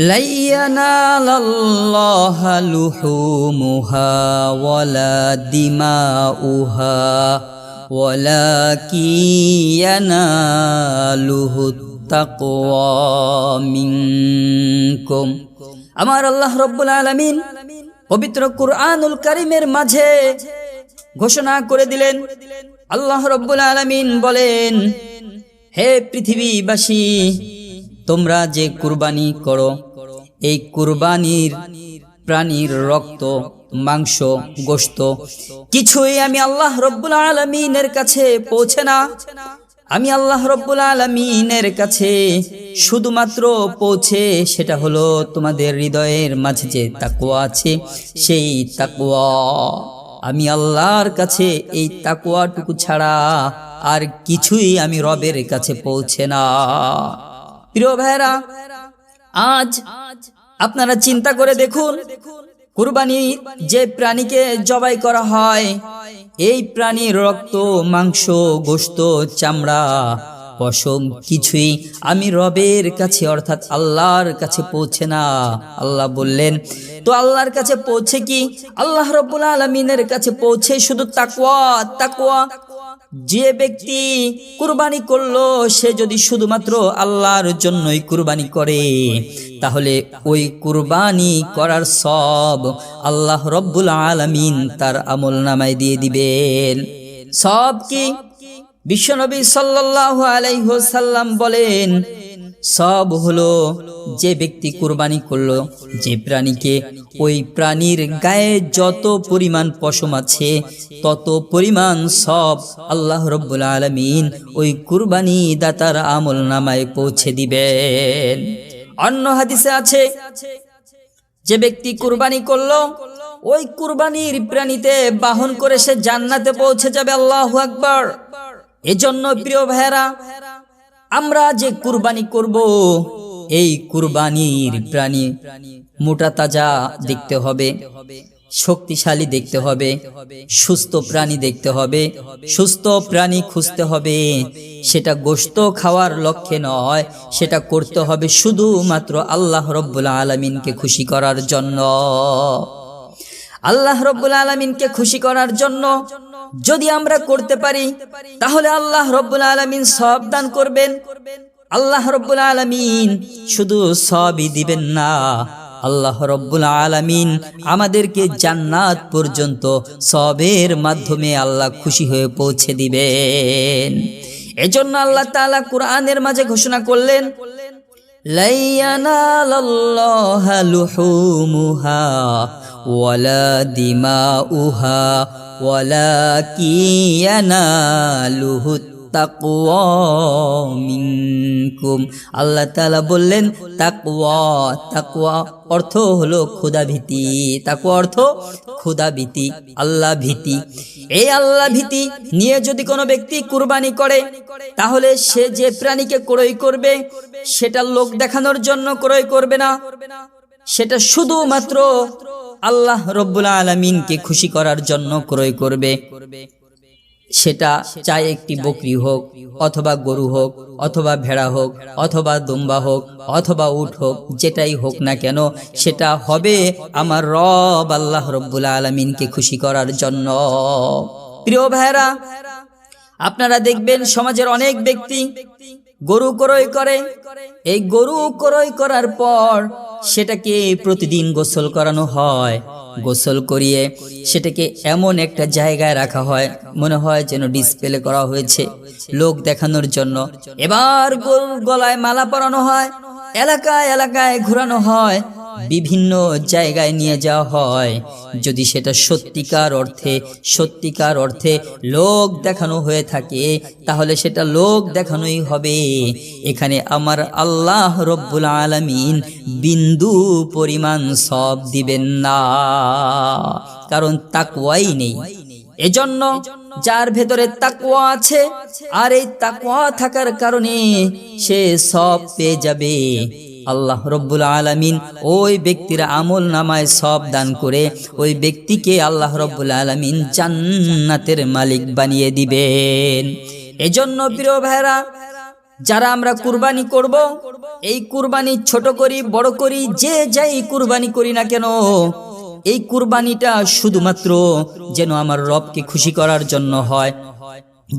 لن ينال الله لحومها ولا دماؤها ولكن يناله التقوى منكم আমার আল্লাহ রব্বুল আলামিন পবিত্র কুরআনুল কারিমের মাঝে ঘোষণা করে দিলেন আল্লাহ রব্বুল আলামিন বলেন হে পৃথিবীবাসী তোমরা যে কুরবানি করো এই কুরবানির প্রাণীর রক্ত, মাংস, গোশত কিছুই আমি আল্লাহ রব্বুল আলমিনের কাছে পৌঁছে না। আমি আল্লাহ রব্বুল আলমিনের কাছে শুধুমাত্র পৌঁছে সেটা হলো তোমাদের হৃদয়ের মাঝে যে তাকুয়া আছে, সেই তাকুয়া আমি আল্লাহর কাছে এই তাকুয়াটুকু ছাড়া আর কিছুই আমি রবের কাছে পৌঁছে না। প্রিয় ভাইরা আজ আপনারা চিন্তা করে দেখুন, কুরবানি যে প্রাণীকে জবাই করা হয়, এই প্রাণীর রক্ত, মাংস গোস্ত চামড়া, পশম কিছুই আমি রবের কাছে, অর্থাৎ আল্লাহর কাছে পৌঁছে না। আল্লাহ বললেন, তো আল্লাহর কাছে পৌঁছে কি? আল্লাহ রব্বুল আলমিনের কাছে পৌঁছে শুধু তাকুয়া তাকুয়া যে ব্যক্তি কুরবানি করল, সে যদি শুধুমাত্র আল্লাহর জন্যই কুরবানি করে, তাহলে ওই কুরবানি করার সব আল্লাহ রব্বুল আলমিন তার আমল নামায় দিয়ে দিবেন। সব কি? বিশ্বনবী সাল্লাহ আলাইসাল্লাম বলেন সব হলো যে ব্যক্তি কুরবানি করল, যে প্রাণীকে ওই প্রাণীর গায়ে যত পরিমাণ পশম আছে, তত পরিমাণ সব আল্লাহ রব্বুল আলমিন ওই কুরবানি দাতার আমল নামায় পৌঁছে দিবেন। অন্য হাদিসে আছে, যে ব্যক্তি কুরবানি করল, ওই কুরবানির প্রাণীতে বাহন করে সে জান্নাতে পৌঁছে যাবে, আল্লাহ আকবর। এজন্য প্রিয় ভাইরা আমরা যে কুরবানি করব, এই কুরবানির প্রাণী মোটা তাজা দেখতে হবে, শক্তিশালী দেখতে হবে, সুস্থ প্রাণী দেখতে হবে, সুস্থ প্রাণী খুঁজতে হবে। সেটা গোস্ত খাওয়ার লক্ষ্যে নয়, সেটা করতে হবে শুধুমাত্র আল্লাহ রব্বুল আলমিনকে খুশি করার জন্য। আল্লাহ রব্বুল আলমিনকে খুশি করার জন্য যদি আমরা করতে পারি, তাহলে আল্লাহ রব্বুল আলমিন সব দান করবেন। আল্লাহ রব্বুল আলমিন শুধু সবই দিবেন না। আল্লাহ রব্বুল আলমিন আমাদেরকে জান্নাত পর্যন্ত সবের মাধ্যমে আল্লাহ খুশি হয়ে পৌঁছে দিবেন। এজন্য আল্লাহ তাআলা কোরআনের মাঝে ঘোষণা করলেন, লাইয়ানালাল্লাহা লুহুমুহা ওয়ালা দিমাউহা ولكن يناله তাকওয়া মিনকুম আল্লাহ তাআলা বললেন তাকওয়া তাকওয়া অর্থ হলো ক্ষুদা ভীতি তাকওয়া অর্থ ক্ষুদা ভীতি আল্লাহ ভীতি এই আল্লাহ ভীতি নিয়ে যদি কোনো ব্যক্তি কুরবানি করে তাহলে সে যে প্রাণীকে ক্রয় করবে সেটা লোক দেখানোর জন্য ক্রয় করবে না সেটা শুধুমাত্র আল্লাহ রব্বুল আলমিনকে খুশি করার জন্য ক্রয় করবে। সেটা চাই একটি বকরি হোক, অথবা গরু হোক, অথবা ভেড়া হোক, অথবা দুম্বা হোক, অথবা উট হোক, যেটাই হোক না কেন, সেটা হবে আমার রব আল্লাহ রব্বুল আলমিনকে খুশি করার জন্য। প্রিয় ভাইরা আপনারা দেখবেন সমাজের অনেক ব্যক্তি গরু ক্রয় করে। এই গরু ক্রয় করার পর সেটাকে প্রতিদিন গোসল করানো হয়। গোসল করিয়ে সেটাকে এমন একটা জায়গায় রাখা হয়, মনে হয় যেন ডিসপ্লে করা হয়েছে লোক দেখানোর জন্য। এবার গরুর গলায় মালা পরানো হয়, এলাকায় এলাকায় ঘোরানো হয়। বিভিন্ন জায়গায় নিয়ে যাওয়া হয়। যদি সেটা সত্যিকার অর্থে সত্যিকার অর্থে লোক দেখানো হয়ে থাকে, তাহলে সেটা লোক দেখানোই হবে। এখানে আমার আল্লাহ রব্বুল আলমিন বিন্দু পরিমাণ সব দিবেন না, কারণ তাকুয়াই নেই। এজন্য যার ভেতরে তাকুয়া আছে, আর এই তাকুয়া থাকার কারণে সে সব পেয়ে যাবে। আল্লাহ রব্বুল আলমিন ওই ব্যক্তির আমল নামায় সব দান করে ওই ব্যক্তিকে আল্লাহ রব্বুল আলমিন জান্নাতের মালিক বানিয়ে দিবেন। এজন্য প্রিয় ভাইরা যারা আমরা কুরবানি করব, এই কুরবানি ছোট করি, বড় করি, যে যাই কুরবানি করি না কেন, এই কুরবানিটা শুধুমাত্র যেন আমার রবকে খুশি করার জন্য হয়।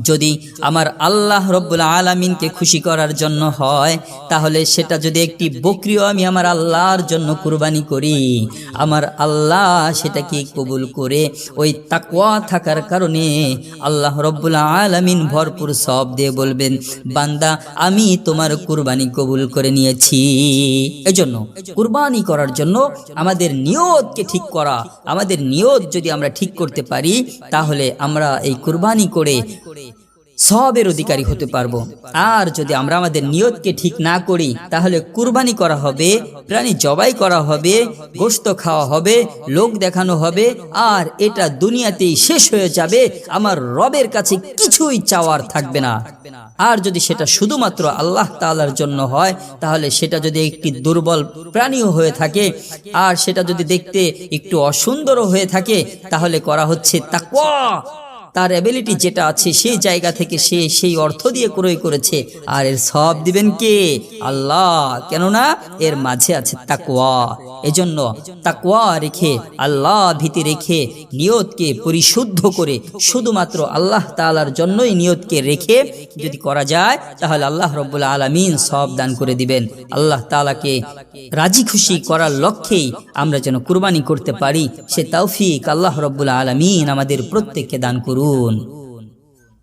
যদি আমার আল্লাহ রব্বুল আলমিনকে খুশি করার জন্য হয়, তাহলে সেটা যদি একটি বকরিও আমি আমার আল্লাহর জন্য কুরবানি করি, আমার আল্লাহ সেটাকে কবুল করে ওই তাকওয়া থাকার কারণে আল্লাহ রব্বুল আলমিন ভরপুর সব দিয়ে বলবেন, বান্দা, আমি তোমার কুরবানি কবুল করে নিয়েছি। এজন্য কুরবানি করার জন্য আমাদের নিয়তকে ঠিক করা, আমাদের নিয়ত যদি আমরা ঠিক করতে পারি, তাহলে আমরা এই কুরবানি করে সবের অধিকারী হতে পারব। আর যদি আমরা আমাদের নিয়তকে ঠিক না করি, তাহলে কুরবানি করা হবে, প্রাণী জবাই করা হবে গোস্ত খাওয়া হবে, লোক দেখানো হবে, আর এটা দুনিয়াতেই শেষ হয়ে যাবে, আমার রবের কাছে কিছুই চাওয়ার থাকবে না। আর যদি সেটা শুধুমাত্র আল্লাহ তাআলার জন্য হয়, তাহলে সেটা যদি একটি দুর্বল প্রাণীও হয়ে থাকে, আর সেটা যদি দেখতে একটু অসুন্দরও হয়ে থাকে, তাহলে করা হচ্ছে তাকওয়া। তার অ্যাবিলিটি যেটা আছে সেই জায়গা থেকে সে সেই অর্থ দিয়ে ক্রয় করেছে। আর এর সব দিবেন কে? আল্লাহ। কেননা এর মাঝে আছে তাকওয়া। এজন্য তাকওয়া রেখে আল্লাহ ভীতি রেখে নিয়তকে পরিশুদ্ধ করে শুধুমাত্র আল্লাহ তাআলার জন্যই নিয়তকে রেখে যদি করা যায় তাহলে আল্লাহ রব্বুল আলমিন সব দান করে দিবেন। আল্লাহ তাআলাকে রাজি খুশি করার লক্ষ্যেই আমরা যেন কুরবানি করতে পারি। সে তৌফিক আল্লাহ রব্বুল আলমিন আমাদের প্রত্যেককে দান করুন يقولون.